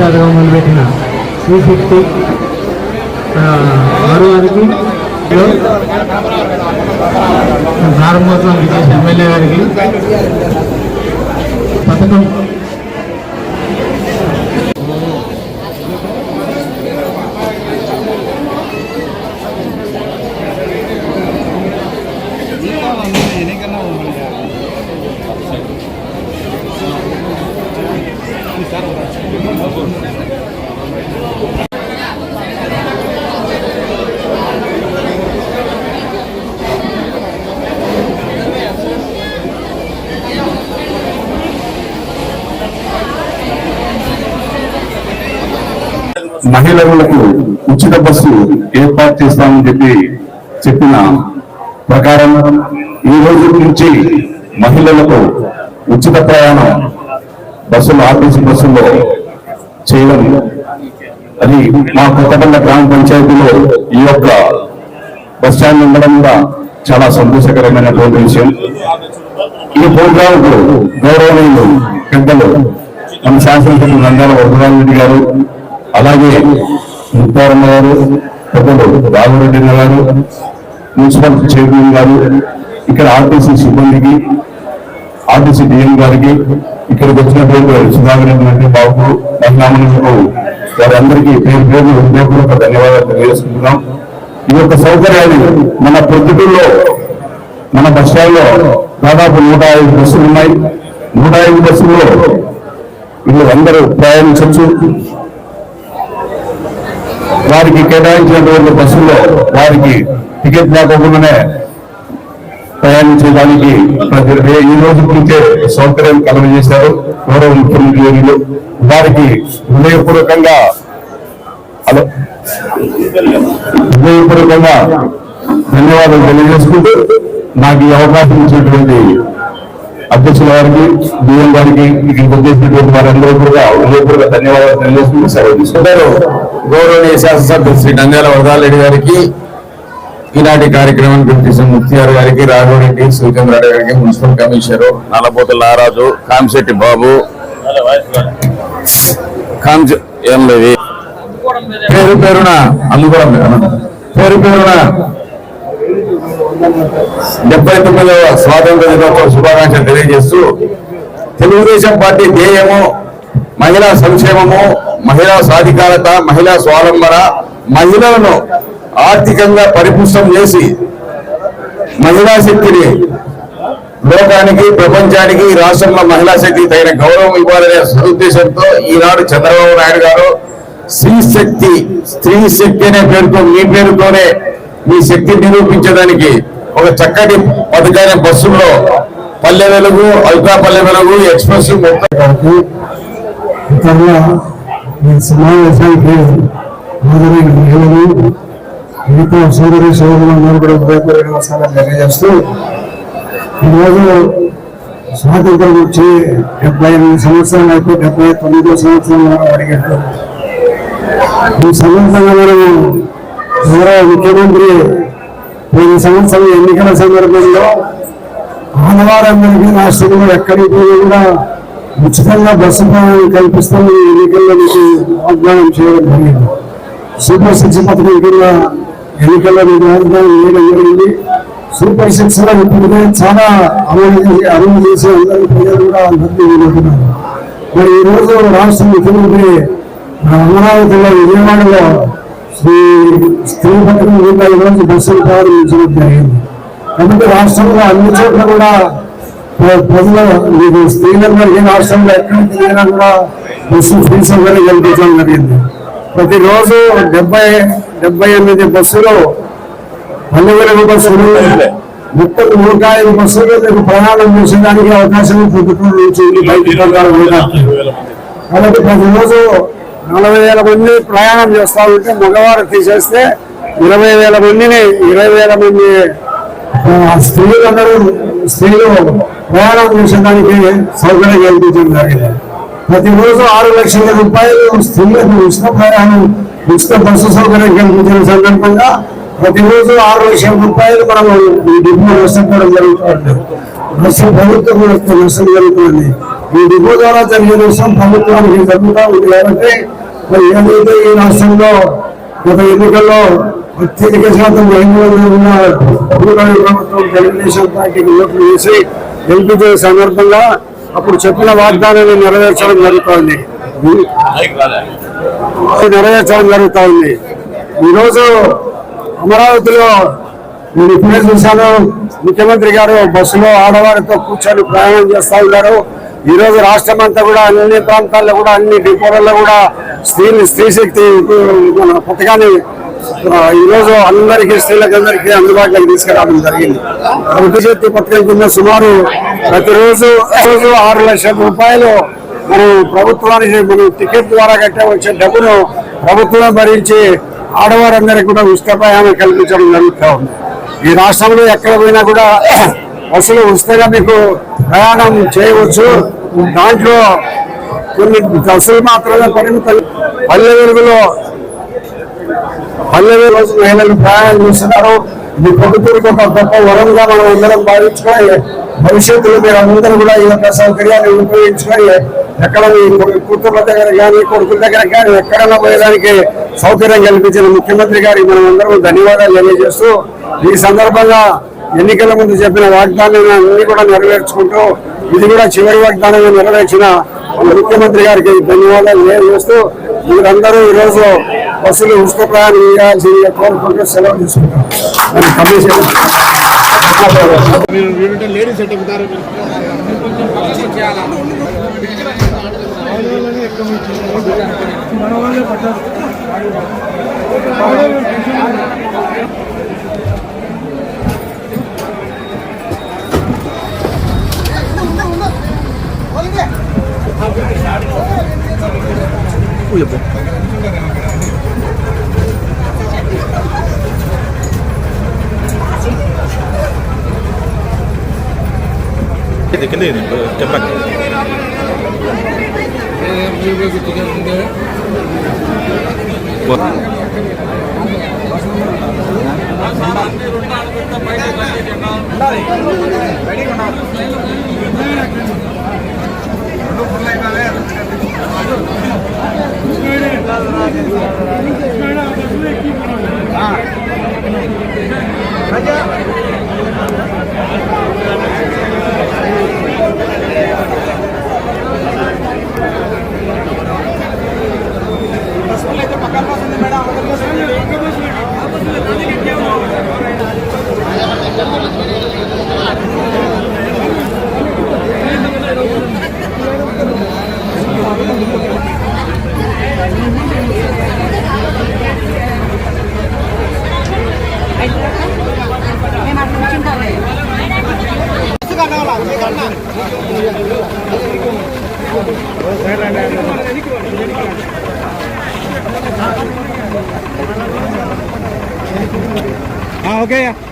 ప్రతిష్టాత్మకంగా మొదలుపెట్టిన three fifty ఆరు వారికి ప్రారంభోత్సవం విజేసి ఎమ్మెల్యే గారికి పథకం మహిళలకు ఉచిత బస్సు ఏర్పాటు చేస్తామని చెప్పి చెప్పిన ప్రకారం ఈ రోజు నుంచి మహిళలకు ఉచిత ప్రయాణం బస్సులు ఆర్టీసీ బస్సుల్లో చేయడం అది మా కొత్తపల్ల గ్రామ పంచాయతీలో ఈ యొక్క బస్ స్టాండ్ ఉండడం కూడా చాలా సంతోషకరమైనటువంటి విషయం. ఈ ప్రోగ్రాంకు గౌరవనీయులు పెద్దలు మన శాసనసభ్యులు నందాల వరదరాజరెడ్డి గారు అలాగే ముత్తారమ్మ గారు పెద్దలు రాఘవరెడ్డి గారు మున్సిపల్ చైర్మన్ గారు ఇక్కడ ఆర్టీసీ సిబ్బందికి ఆర్టీసీ డిఎం గారికి ఇక్కడికి వచ్చినటువంటి సుధాకరెడ్డి రెడ్డి బాబు మహిళామణులకు వారందరికీ పేరు పేరు హృదయపూర్వక ధన్యవాదాలు తెలియజేసుకుంటున్నాం. ఈ యొక్క సౌకర్యాన్ని మన ప్రొద్దుటూరులో మన బస్టాండ్లో దాదాపు నూట ఐదు బస్సులు ఉన్నాయి. నూట ఐదు బస్సుల్లో వీళ్ళు అందరూ ప్రయాణించవచ్చు. వారికి కేటాయించినటువంటి బస్సుల్లో వారికి టికెట్ లేకుండానే ప్రయాణించడానికి ప్రతి ఈ రోజు నుంచే సౌకర్యం కలుగజేశారు గౌరవ ముఖ్యమంత్రి వర్యులు వారికి హృదయపూర్వకంగా హలో. హృదయపూర్వకంగా ధన్యవాదాలు తెలియజేసుకుంటూ నాకు ఈ అవకాశం ఇచ్చినటువంటి అధ్యక్షుల వారికి బిఎం గారికి ఇక్కడికి వచ్చేసినటువంటి వారందరూ కూడా హృదయపూర్వక ధన్యవాదాలు తెలియజేసుకుంటూ సెలవు తీసుకుంటారు గౌరవనీయ శాసనసభ్యులు శ్రీ నంద్యాల వరదారెడ్డి గారికి ఈనాటి కార్యక్రమం పిలిపించిన ముక్తియార్ గారికి రాఘవరెడ్డి సూచంద్రారెడ్డి గారికి మున్సిపల్ కమిషనర్ నల్లపోతుల లారాజు కామిశెట్టి బాబు ఏం లేదు. పేరు పేరున అందుకోవడం పేరు పేరున డెబ్బై తొమ్మిదవ స్వాతంత్ర దినోత్సవ శుభాకాంక్షలు తెలియజేస్తూ తెలుగుదేశం పార్టీ ధ్యేయము మహిళా సంక్షేమము మహిళా సాధికారత మహిళా స్వావలంబన మహిళలను ఆర్థికంగా పరిపుష్టం చేసి మహిళా శక్తిని లోకానికి ప్రపంచానికి రాష్ట్రంలో మహిళా శక్తి తగిన గౌరవం ఇవ్వాలనే సదుద్దేశంతో ఈనాడు చంద్రబాబు నాయుడు గారు స్త్రీ శక్తి స్త్రీ శక్తి అనే పేరుతో మీ పేరుతోనే మీ శక్తి నిరూపించడానికి ఒక చక్కటి పథకాన్ని బస్సుల్లో పల్లె వెలుగు అల్ట్రా పల్లె వెలుగు ఎక్స్ప్రెస్ మొత్తం. సమావేశానికి హాజరైన మహిళలు మిగతా సోదరి సోదరులందరూ కూడా ఉదయపూర్వక నమస్కారాలు తెలియజేస్తూ ఈరోజు స్వాతంత్రం వచ్చి డెబ్బై ఎనిమిది సంవత్సరాలు అయితే డెబ్బై తొమ్మిదో సంవత్సరంలో అడిగారు ఈ సందర్భంగా మనము గౌరవ ముఖ్యమంత్రి పోయిన సంవత్సరం ఎన్నికల సందర్భంలో ఆడవారందరికీ రాష్ట్రంలో ఎక్కడికి కూడా ఉచితంగా బస్సు ప్రయాణం కల్పిస్తామని ఎన్నికల్లో మీకు వాగ్దానం చేయడం జరిగింది. సూపర్ సిక్స్ పథకం కింద ఎన్నికల్లో మీకు వాగ్దానం చేయడం జరిగింది. సూపర్ సిక్స్లో ఇప్పటికే చాలా అమలు చేసి అమలు చేసి అందరి ప్రజలు కూడా అందరికీ పొందుతున్నారు మరి ఈరోజు రోజు రాష్ట్ర ముఖ్యమంత్రి అమరావతిలో విజయవాడలో శ్రీ స్త్రీ పథకం కింద ఈ రోజు బస్సులు ప్రారంభించడం జరిగింది కాబట్టి రాష్ట్రంలో అన్ని చోట్ల కూడా ప్ర- ప్రజలు మీకు స్త్రీలందరికీ రాష్ట్రంలో ఎక్కడ తిరిగినా కూడా బస్సు ఫ్రీ సౌకర్యం కల్పించడం జరిగింది. ప్రతిరోజు డెబ్బై డెబ్బై ఎనిమిది బస్సులు పల్లె వెలుగు బస్సులు మొత్తం నూట ఐదు బస్సులు మీకు ప్రయాణం చేసేదానికి అవకాశం ప్రభుత్వం నుంచి బయట. కాబట్టి ప్రతిరోజు నలభై వేల మంది ప్రయాణం చేస్తా ఉంటే మగవారు తీసేస్తే ఇరవై వేల మందిని ఇరవై వేల మంది స్త్రీలందరూ స్త్రీలు ప్రయాణం చేసేదానికి సౌకర్యం కల్పించడం జరిగింది. ప్రతిరోజు ఆరు లక్షల రూపాయలు స్త్రీలకు ఉచిత ప్రయాణం ఉచిత బస్సు సౌకర్యం కల్పించిన సందర్భంగా ప్రతిరోజు ఆరు లక్షల రూపాయలు మనము ఈ డిపో నష్టపోవడం జరుగుతుంది. నష్టం ప్రభుత్వం నష్టం జరుగుతుంది. ఈ డిపో ద్వారా జరిగే నష్టం ప్రభుత్వానికి జరుగుతూ ఉంది కాబట్టి మరి ఏదైతే ఈ రాష్ట్రంలో గత ఎన్నికల్లో అత్యధిక శాతం మహిళలు ఉన్న కూటమి ప్రభుత్వం తెలుగుదేశం పార్టీకి ఓట్లు వేసి గెలిపించే సందర్భంగా అప్పుడు చెప్పిన వాగ్దానాన్ని నెరవేర్చడం జరుగుతోంది. నెరవేర్చడం జరుగుతా ఉంది ఈరోజు అమరావతిలో నేను ఇప్పుడే చూశాను ముఖ్యమంత్రి గారు బస్సులో ఆడవారితో కూర్చొని ప్రయాణం చేస్తూ ఉన్నారు. ఈ రోజు రాష్ట్రం అంతా కూడా అన్ని ప్రాంతాల్లో కూడా అన్ని డిపోలలో కూడా స్త్రీ స్త్రీ శక్తి మన పథకాన్ని ఈరోజు అందరికీ స్త్రీలకు అందరికీ అందుబాటులోకి తీసుకురావడం జరిగింది. వృద్ధి శక్తి పథకం కింద సుమారు ప్రతిరోజు రోజు ఆరు లక్షల రూపాయలు మనం ప్రభుత్వానికి మనం టికెట్ ద్వారా కట్టే వచ్చే డబ్బును ప్రభుత్వం భరించి ఆడవారందరికీ కూడా ఉచిత ప్రయాణం కల్పించడం జరుగుతూ ఉంది. ఈ రాష్ట్రంలో ఎక్కడ పోయినా కూడా బస్సులు ఉచితంగా మీకు ప్రయాణం చేయవచ్చు. దాంట్లో కొన్ని బస్సులు మాత్రమే పరిమితం పల్లె వెలుగులో పల్లె రోజు మహిళలు ప్రయాణం చేస్తున్నారు. ఇది ప్రభుత్వానికి ఒక గొప్ప వరంగా మనం అందరం భావించుకొని భవిష్యత్తులో మీరు అందరూ కూడా ఈ యొక్క సౌకర్యాన్ని ఉపయోగించుకొని ఎక్కడ మీ కూతుర్ల దగ్గర కానీ కొడుకుల దగ్గర కానీ ఎక్కడైనా పోయేదానికి సౌకర్యం కల్పించిన ముఖ్యమంత్రి గారికి మనం అందరం ధన్యవాదాలు తెలియజేస్తూ ఈ సందర్భంగా ఎన్నికల ముందు చెప్పిన వాగ్దానాన్ని అన్ని కూడా నెరవేర్చుకుంటూ ఇది కూడా చివరి వాగ్దానంగా నెరవేర్చిన ముఖ్యమంత్రి గారికి ధన్యవాదాలు తెలియజేస్తూ మీరందరూ ఈరోజు బస్సులు ఉచిత ప్రయాణం చేయాల్సిందిగా కోరుకుంటూ సెలవు తీసుకుంటాం. 오 여보 근데 근데 이거 뭐, 대박. 네, 우리 여기 두개 있는데. Raja Ah, okay.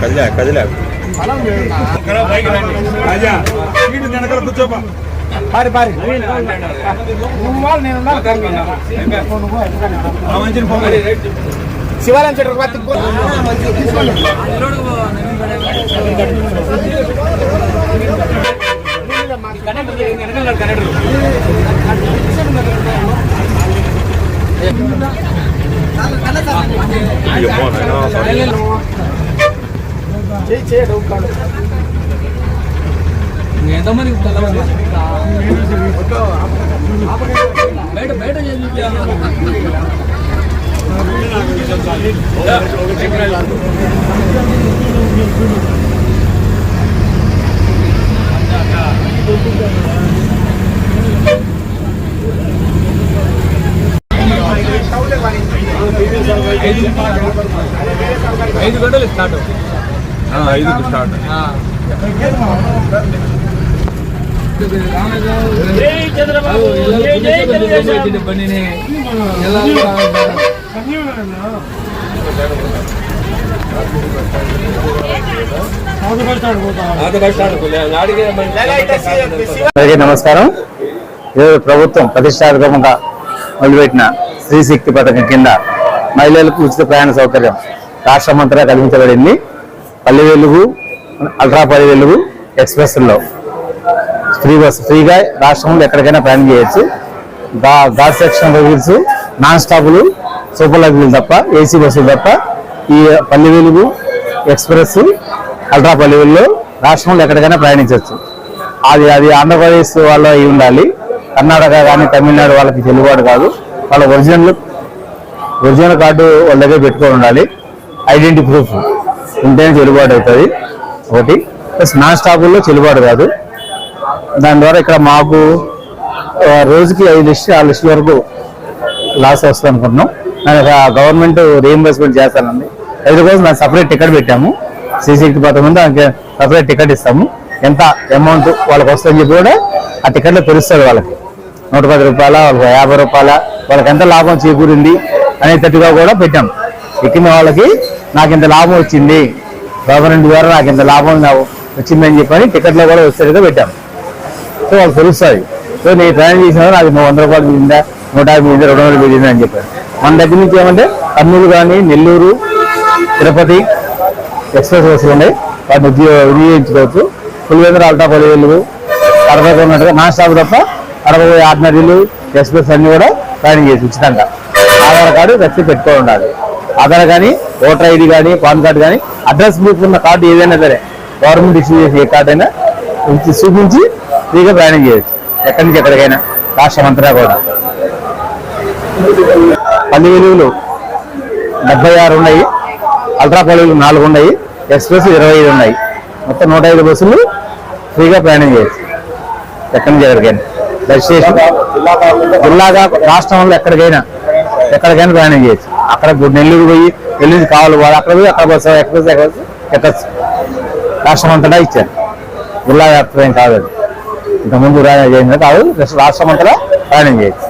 కదిలా కదిలా పారి పారి నువ్వు వాళ్ళు నేను శివాలయం చెట్టు చేయి చేయడు ఎంతమంది బయట బయట ఐదు గంటలు స్టార్ట్. ఐదుకు స్టార్ట్. బండిని అందరికీ నమస్కారం. ఈరోజు ప్రభుత్వం ప్రతిష్టాత్మకంగా మొదలుపెట్టిన స్త్రీ శక్తి పథకం కింద మహిళలకు ఉచిత ప్రయాణ సౌకర్యం రాష్ట్రమంతటా కల్పించబడింది. పల్లె వెలుగు అల్ట్రా పల్లె వెలుగు ఎక్స్ప్రెస్లో. ఫ్రీ బస్ ఫ్రీగా రాష్ట్రంలో ఎక్కడికైనా ప్రయాణం చేయొచ్చు. దా ఘాట్ సెక్షన్ వెహికల్స్ నాన్ స్టాపులు సూపర్ లగ్జరీలు తప్ప ఏసీ బస్సులు తప్ప ఈ పల్లె వెలుగు ఎక్స్ప్రెస్ అల్ట్రా పల్లె వెలుగులో రాష్ట్రంలో ఎక్కడికైనా ప్రయాణించవచ్చు అది అది ఆంధ్రప్రదేశ్ వాళ్ళు అయి ఉండాలి. కర్ణాటక కానీ తమిళనాడు వాళ్ళకి చెల్లుబాటు కాదు. వాళ్ళ ఒరిజినల్ ఒరిజినల్ కార్డు వాళ్ళ దగ్గర పెట్టుకొని ఉండాలి. Identity proof. ఉంటేనే చెల్లుబాటు అవుతుంది. ఒకటి. ప్లస్ నాన్ స్టాపుల్లో చెల్లుబాటు కాదు. దాని ద్వారా ఇక్కడ మాకు రోజుకి ఐదు లిస్ట్ ఆరు లిస్ట్ వరకు లాస్ వస్తుంది అనుకుంటున్నాం. దానికి గవర్నమెంట్ రీఎంబర్స్మెంట్ చేస్తానండి. ఐదు కోసం దానికి సపరేట్ టికెట్ పెట్టాము. సీసీ పథకం ముందు దానికి సపరేట్ టికెట్ ఇస్తాము. ఎంత అమౌంట్ వాళ్ళకి వస్తుందని చెప్పి కూడా ఆ టికెట్లో తెలుస్తుంది వాళ్ళకి. నూట పది రూపాయల వాళ్ళకి యాభై రూపాయల వాళ్ళకి ఎంత లాభం చేకూరింది అనేటట్టుగా కూడా పెట్టాము. ఎక్కిన వాళ్ళకి నాకు ఇంత లాభం వచ్చింది. గవర్నమెంట్ ద్వారా నాకు ఇంత లాభం వచ్చిందని చెప్పని టికెట్లో కూడా వచ్చేట్టుగా పెట్టాం. సో వాళ్ళు తెలుస్తుంది సో నేను ప్రయాణం చేసిన నాకు వంద రూపాయలు మిగిందా నూట యాభై మీద రెండు వందలు మిగిందా అని చెప్పారు. మన దగ్గర నుంచి ఏమంటే కర్నూలు కానీ నెల్లూరు తిరుపతి ఎక్స్ప్రెస్ బస్సులు ఉన్నాయి. వాటిని ఉద్యో- వినియోగించుకోవచ్చు. పులివెందుల అల్టా పదివేలు అరవై ఉన్నట్టుగా నాన్ స్టాప్ తప్ప అరవై ఆర్డినరీలు ఎక్స్ప్రెస్ అన్నీ కూడా ప్రయాణం చేసి ఉచితంగా ఆధార్ కార్డు రసీదు పెట్టుకొని ఉండాలి. ఆధార్ కానీ ఓటర్ ఐడి కానీ పాన్ కార్డు కానీ అడ్రస్ ప్రూఫ్ ఉన్న కార్డు ఏదైనా సరే గవర్నమెంట్ ఇష్యూ చేసే ఏ కార్డు అయినా చూపించి ఫ్రీగా ప్రయాణం చేయొచ్చు. ఎక్కడి నుంచి ఎక్కడికైనా రాష్ట్రం అంతటా కూడా. పల్లి వెలుగులు డెబ్బై ఆరు ఉన్నాయి. అల్ట్రా పల్లెలు నాలుగు ఉన్నాయి. ఎక్స్ప్రెస్ ఇరవై ఐదు ఉన్నాయి. మొత్తం నూట ఐదు బస్సులు ఫ్రీగా ప్రయాణం చేయొచ్చు. ఎక్కడి నుంచి ఎక్కడికైనా. దయచేసి జిల్లాగా రాష్ట్రంలో ఎక్కడికైనా. ఎక్కడికైనా ప్రయాణం చేయొచ్చు. అక్కడ నెల్లూరు పోయి నెల్లూరు కావాలి వాళ్ళు అక్కడ పోయి అక్కడ బస్సు ఎక్స్ప్రెస్ ఎక్కడ ఎక్కచ్చు రాష్ట్రం అంతటా ఇచ్చారు. జిల్లా వ్యాప్తం కాదు ఇంతకుముందు ప్రయాణం చేయండి కాదు రాష్ట్రం అంతటా ప్రయాణం చేయొచ్చు.